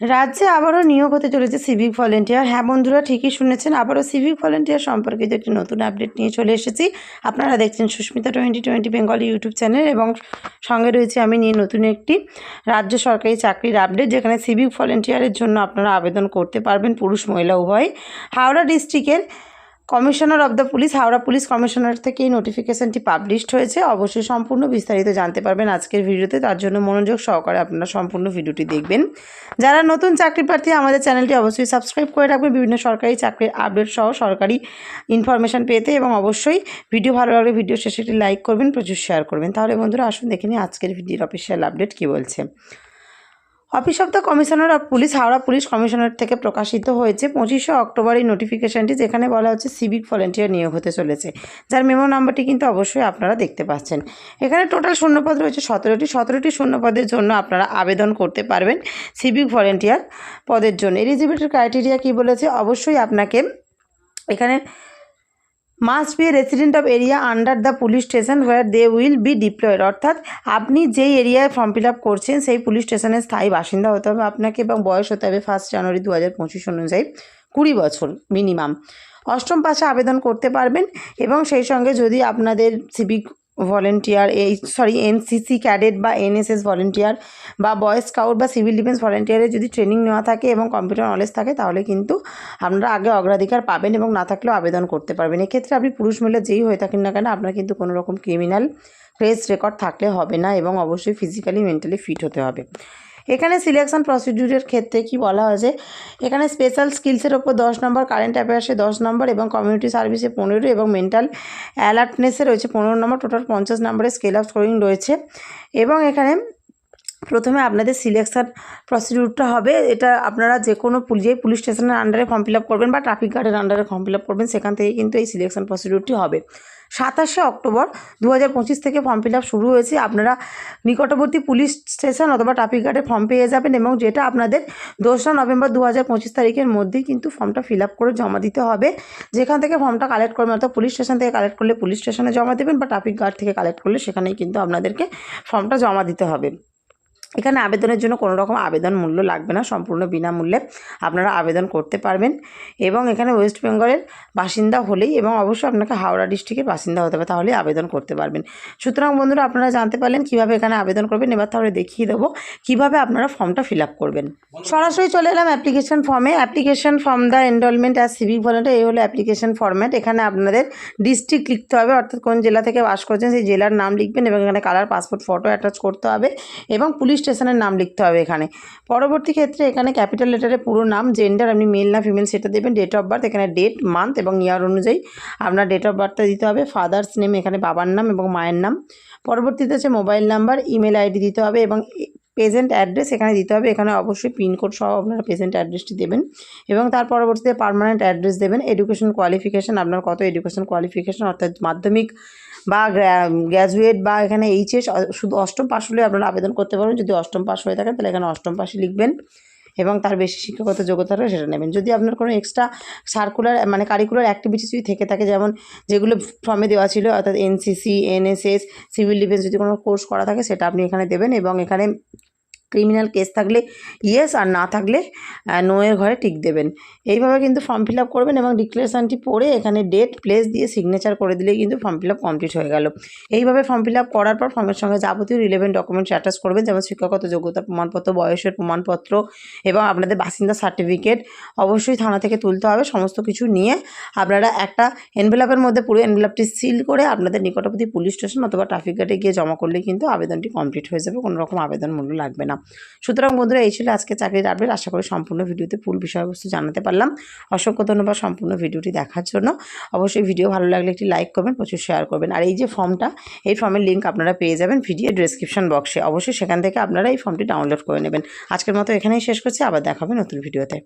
রাজ্যে আবারও নিয়োগ হতে চলেছে সিভিক ভলেন্টিয়ার। হ্যাঁ বন্ধুরা, ঠিকই শুনেছেন, আবারও সিভিক ভলেন্টিয়ার সম্পর্কিত একটি নতুন আপডেট নিয়ে চলে এসেছি। আপনারা দেখছেন Sushmita twenty twenty Bengali YouTube channel এবং সঙ্গে রয়েছে আমি নিয়ে নতুন একটি রাজ্য সরকারি চাকরির আপডেট, যেখানে সিভিক ভলেন্টিয়ারের জন্য আপনারা আবেদন করতে পারবেন পুরুষ, মহিলা উভয় হাওড়া ডিস্ট্রিক্টের commissioner of the police, Howrah police commissioner থেকে এই নোটিফিকেশনটি পাবলিশড হয়েছে। অবশ্যই সম্পূর্ণ বিস্তারিত জানতে পারবেন আজকের ভিডিওতে। তার জন্য মনোযোগ সহকারে আপনারা সম্পূর্ণ ভিডিওটি দেখবেন। যারা নতুন চাকরি প্রার্থী, আমাদের চ্যানেলটি অবশ্যই সাবস্ক্রাইব করে রাখবেন। বিভিন্ন সরকারি চাকরির আপডেট সহ সরকারি ইনফরমেশন পেতে এবং অবশ্যই ভিডিও ভালো লাগলে ভিডিও শেষে একটি লাইক করবেন, প্রচুর শেয়ার করবেন। তাহলে বন্ধুরা, আসুন দেখে নিই আজকের ভিডিওর অফিসিয়াল আপডেট কী বলছে। Office of the commissioner of police, Howrah police commissioner থেকে প্রকাশিত হয়েছে পঁচিশে অক্টোবর এই নোটিফিকেশনটি যেখানে বলা হচ্ছে সিভিক ভলেন্টিয়ার নিয়োগ হতে চলেছে। যার মেমো নাম্বারটি কিন্তু অবশ্যই আপনারা দেখতে পাচ্ছেন। এখানে টোটাল শূন্যপদ রয়েছে সতেরোটি। সতেরোটি শূন্যপদের জন্য আপনারা আবেদন করতে পারবেন সিভিক ভলেন্টিয়ার পদের জন্য। এলিজিবিলিটির ক্রাইটেরিয়া কী বলেছে? অবশ্যই আপনাকে এখানে must be resident of area under the police station where they will be deployed অর্থাৎ আপনি যেই এরিয়ায় ফর্ম ফিল আপ করছেন, সেই পুলিশ স্টেশনের স্থায়ী বাসিন্দা হতে হবে আপনাকে এবং বয়স হতে হবে ফার্স্ট জানুয়ারি দু হাজার পঁচিশ অনুযায়ী কুড়ি বছর মিনিমাম অষ্টম পাশে আবেদন করতে পারবেন এবং সেই সঙ্গে যদি আপনাদের সিভিক ভলেন্টিয়ার এই সরি এনসিসি ক্যাডেট বা এনএসএস ভলেন্টিয়ার বা বয় স্কাউট বা সিভিল ডিফেন্স ভলেন্টিয়ারের যদি ট্রেনিং নেওয়া থাকে এবং কম্পিউটার নলেজ থাকে, তাহলে কিন্তু আপনারা আগে অগ্রাধিকার পাবেন এবং না থাকলেও আবেদন করতে পারবেন। এক্ষেত্রে আপনি পুরুষ মহিলা যেই হয়ে থাকেন না কেন, আপনার কিন্তু কোনো রকম ক্রিমিনাল ক্রেস রেকর্ড থাকলে হবে না এবং অবশ্যই ফিজিক্যালি মেন্টালি ফিট হতে হবে। এখানে সিলেকশন প্রসিডিউরের ক্ষেত্রে কি বলা হয়েছে? এখানে স্পেশাল স্কিলসের ওপর দশ নম্বর কারেন্ট অ্যাফেয়ার্সে দশ নম্বর এবং কমিউনিটি সার্ভিসে পনেরো এবং মেন্টাল অ্যালার্টনেসে রয়েছে পনেরো নম্বর টোটাল পঞ্চাশ নম্বরের স্কেল অফ স্কোরিং রয়েছে। এবং এখানে প্রথমে আপনাদের সিলেকশন প্রসিডিউরটা হবে। এটা আপনারা যে কোনো পুলিশ পুলিশ স্টেশনের আন্ডারে ফর্ম ফিল করবেন বা ট্রাফিক গার্ডের আন্ডারে ফর্ম ফিল করবেন, সেখান থেকে কিন্তু এই সিলেকশন প্রসিডিউরটি হবে। সাতাশে অক্টোবর দু হাজার পঁচিশ থেকে ফর্ম ফিল শুরু হয়েছে। আপনারা নিকটবর্তী পুলিশ স্টেশন অথবা ট্রাফিক গার্ডে ফর্ম পেয়ে যাবেন এবং যেটা আপনাদের দোসরা নভেম্বর দু হাজার পঁচিশ তারিখের মধ্যেই কিন্তু ফর্মটা ফিল করে জমা দিতে হবে। যেখান থেকে ফর্মটা কালেক্ট করবেন, অর্থাৎ পুলিশ স্টেশন থেকে কালেক্ট করলে পুলিশ স্টেশনে জমা দেবেন বা ট্রাফিক গার্ড থেকে কালেক্ট করলে সেখানেই কিন্তু আপনাদেরকে ফর্মটা জমা দিতে হবে। এখানে আবেদনের জন্য কোনো রকম আবেদন মূল্য লাগবে না, সম্পূর্ণ বিনামূল্যে আপনারা আবেদন করতে পারবেন। এবং এখানে ওয়েস্ট বেঙ্গলের বাসিন্দা হলেই এবং অবশ্যই আপনাকে হাওড়া ডিস্ট্রিক্টের বাসিন্দা হতে হবে, তাহলেই আবেদন করতে পারবেন। সুতরাং বন্ধুরা, আপনারা জানতে পারলেন কীভাবে এখানে আবেদন করবেন, এবার তাহলে দেখিয়ে দেবো কীভাবে আপনারা ফর্মটা ফিল করবেন। সরাসরি চলে এলাম অ্যাপ্লিকেশন ফর্মে। Application form the enrolment as civic volunteer এই হলো অ্যাপ্লিকেশন ফর্ম্যাট। এখানে আপনাদের ডিস্ট্রিক্ট লিখতে হবে, অর্থাৎ কোন জেলা থেকে বাস করছেন সেই জেলার নাম লিখবেন এবং এখানে কালার, পাসপোর্ট, ফটো অ্যাটাচ করতে হবে। এবং পুলিশ স্টেশনের নাম লিখতে হবে এখানে। পরবর্তী ক্ষেত্রে এখানে ক্যাপিটাল লেটারে পুরো নাম জেন্ডার আপনি মেল না ফিমেল সেটা দেবেন ডেট অফ বার্থ এখানে ডেট মান্থ এবং ইয়ার অনুযায়ী আপনার ডেট অফ বার্থটা দিতে হবে। ফাদার্স নেম এখানে বাবার নাম এবং মায়ের নাম। পরবর্তীতে হচ্ছে মোবাইল নাম্বার ইমেল আইডি দিতে হবে এবং প্রেজেন্ট অ্যাড্রেস এখানে দিতে হবে। এখানে অবশ্যই পিনকোড সহ আপনারা প্রেজেন্ট অ্যাড্রেসটি দেবেন এবং তার পরবর্তীতে পারমানেন্ট অ্যাড্রেস দেবেন। এডুকেশন কোয়ালিফিকেশান আপনার কত এডুকেশন কোয়ালিফিকেশান অর্থাৎ মাধ্যমিক বা গ্র্যাজুয়েট বা এখানে এইচএস শুধু অষ্টম পাশ হলে আপনারা আবেদন করতে পারবেন। যদি অষ্টম পাশ হয়ে থাকে, তাহলে এখানে অষ্টম পাশে লিখবেন। এবং তার বেশি শিক্ষাগত যোগ্যতা থাকলে সেটা নেবেন। যদি আপনার কোনো এক্সট্রা সার্কুলার মানে কারিকুলার অ্যাক্টিভিটিস যদি থেকে থাকে, যেমন যেগুলো ফর্মে দেওয়া ছিল, অর্থাৎ এনসিসি এনএসএস সিভিল ডিফেন্স যদি কোনো কোর্স করা থাকে, সেটা আপনি এখানে দেবেন এবং এখানে ক্রিমিনাল কেস থাকলে ইয়েস আর না থাকলে নোয়ের ঘরে টিক দেবেন। এইভাবে কিন্তু ফর্ম ফিল আপ করবেন এবং ডিক্লারেশানটি পড়ে এখানে ডেট প্লেস দিয়ে সিগনেচার করে দিলেই কিন্তু ফর্ম ফিল আপ কমপ্লিট হয়ে গেল। এইভাবে ফর্ম ফিল আপ করার পর ফর্মের সঙ্গে যাবতীয় রিলেভেন্ট ডকুমেন্টস অ্যাটাচ করবেন, যেমন শিক্ষাগত যোগ্যতা, প্রমাণপত্র, বয়সের প্রমাণপত্র এবং আপনাদের বাসিন্দা সার্টিফিকেট অবশ্যই থানা থেকে তুলতে হবে। সমস্ত কিছু নিয়ে আপনারা একটা এনভেলাপের মধ্যে পুরো এনভেলাপটি সিল করে আপনাদের নিকটবর্তী পুলিশ স্টেশন অথবা ট্রাফিক গার্ডে গিয়ে জমা করলে কিন্তু আবেদনটি কমপ্লিট হয়ে যাবে। কোনো রকম আবেদন মূল্য লাগবে না। সুতরাং বন্ধুরা, এই ছিল আজকে চাকরির আপডেট আশা করি সম্পূর্ণ ভিডিওতে ফুল বিষয়বস্তু জানাতে পারলাম। অসংখ্য ধন্যবাদ সম্পূর্ণ ভিডিওটি দেখার জন্য। অবশ্যই ভিডিও ভালো লাগলে একটি লাইক করবেন, প্রচুর শেয়ার করবেন। আর এই যে ফর্মটা এই ফর্মের লিঙ্ক আপনারা পেয়ে যাবেন ভিডিও ডিসক্রিপশন বক্সে অবশ্যই সেখান থেকে আপনারা এই ফর্মটি ডাউনলোড করে নেবেন। আজকের মতো এখানেই শেষ করছি। আবার দেখাবেন নতুন ভিডিওতে